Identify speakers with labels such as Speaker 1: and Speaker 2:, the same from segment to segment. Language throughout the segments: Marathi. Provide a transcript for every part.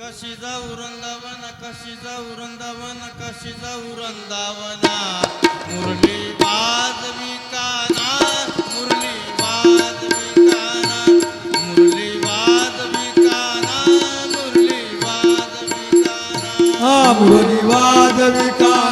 Speaker 1: कशी जाऊ वृंदावन कशी जाऊ वृंदावन कशी जाऊ वृंदावना मुरली वाजवी काना मुरली वाजवी काना मुरली वाजवी काना मुरली वाजवी काना
Speaker 2: मुरली
Speaker 1: वाजवी काना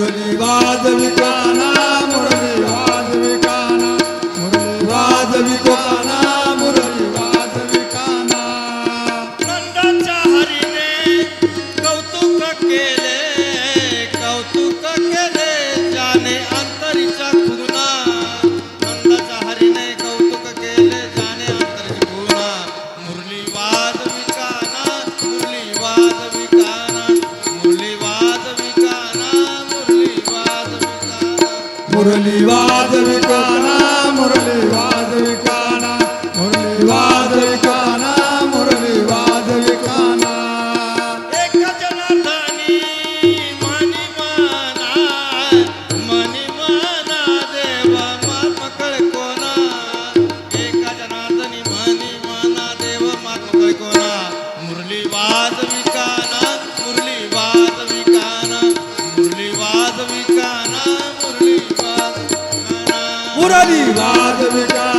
Speaker 1: मुरली वाजवितो ना मुरली वाजविका ना मुरली वाजवितो
Speaker 2: ना मुरली वाजविका ना
Speaker 1: रंगाच्या हरीने कौतुक केले कौतुक केले जाने
Speaker 2: મુરલી વાદ વિકાના મુરલી વાદ पुरानी बात बिका